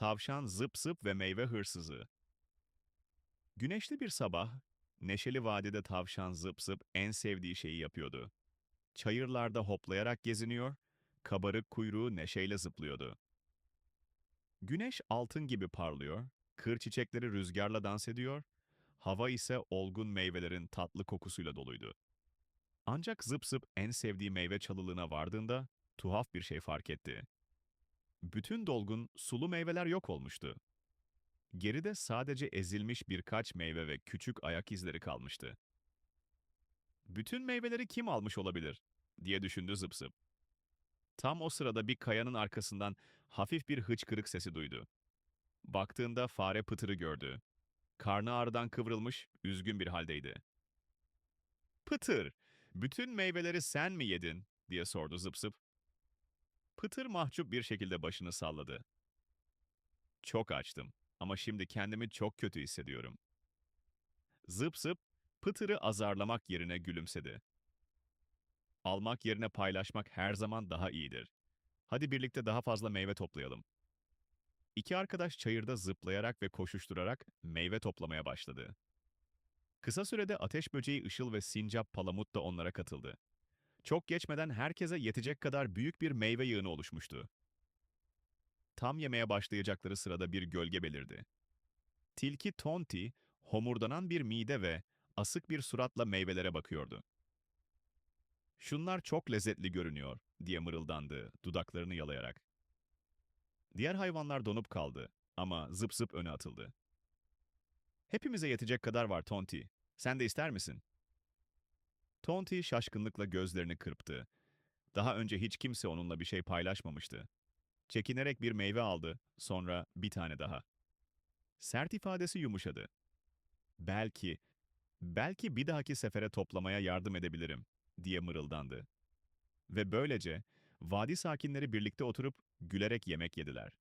Tavşan zıp zıp ve meyve hırsızı. Güneşli bir sabah, neşeli vadide tavşan zıp zıp en sevdiği şeyi yapıyordu. Çayırlarda hoplayarak geziniyor, kabarık kuyruğu neşeyle zıplıyordu. Güneş altın gibi parlıyor, kır çiçekleri rüzgarla dans ediyor, hava ise olgun meyvelerin tatlı kokusuyla doluydu. Ancak zıp zıp en sevdiği meyve çalılığına vardığında tuhaf bir şey fark etti. Bütün dolgun sulu meyveler yok olmuştu. Geride sadece ezilmiş birkaç meyve ve küçük ayak izleri kalmıştı. Bütün meyveleri kim almış olabilir diye düşündü zıp zıp. Tam o sırada bir kayanın arkasından hafif bir hıçkırık sesi duydu. Baktığında fare pıtırı gördü. Karnı ağrıdan kıvrılmış, üzgün bir haldeydi. Pıtır, bütün meyveleri sen mi yedin? diye sordu zıp zıp. Pıtır mahcup bir şekilde başını salladı. Çok açtım ama şimdi kendimi çok kötü hissediyorum. Zıp zıp, Pıtır'ı azarlamak yerine gülümsedi. Almak yerine paylaşmak her zaman daha iyidir. Hadi birlikte daha fazla meyve toplayalım. İki arkadaş çayırda zıplayarak ve koşuşturarak meyve toplamaya başladı. Kısa sürede ateş böceği Işıl ve sincap palamut da onlara katıldı. Çok geçmeden herkese yetecek kadar büyük bir meyve yığını oluşmuştu. Tam yemeye başlayacakları sırada bir gölge belirdi. Tilki Tonti, homurdanan bir mide ve asık bir suratla meyvelere bakıyordu. Şunlar çok lezzetli görünüyor, diye mırıldandı, dudaklarını yalayarak. Diğer hayvanlar donup kaldı ama zıp zıp öne atıldı. Hepimize yetecek kadar var Tonti. Sen de ister misin? Tonti şaşkınlıkla gözlerini kırptı. Daha önce hiç kimse onunla bir şey paylaşmamıştı. Çekinerek bir meyve aldı, sonra bir tane daha. Sert ifadesi yumuşadı. Belki, belki bir dahaki sefere toplamaya yardım edebilirim, diye mırıldandı. Ve böylece vadi sakinleri birlikte oturup gülerek yemek yediler.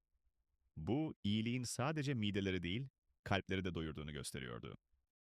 Bu, iyiliğin sadece mideleri değil, kalpleri de doyurduğunu gösteriyordu.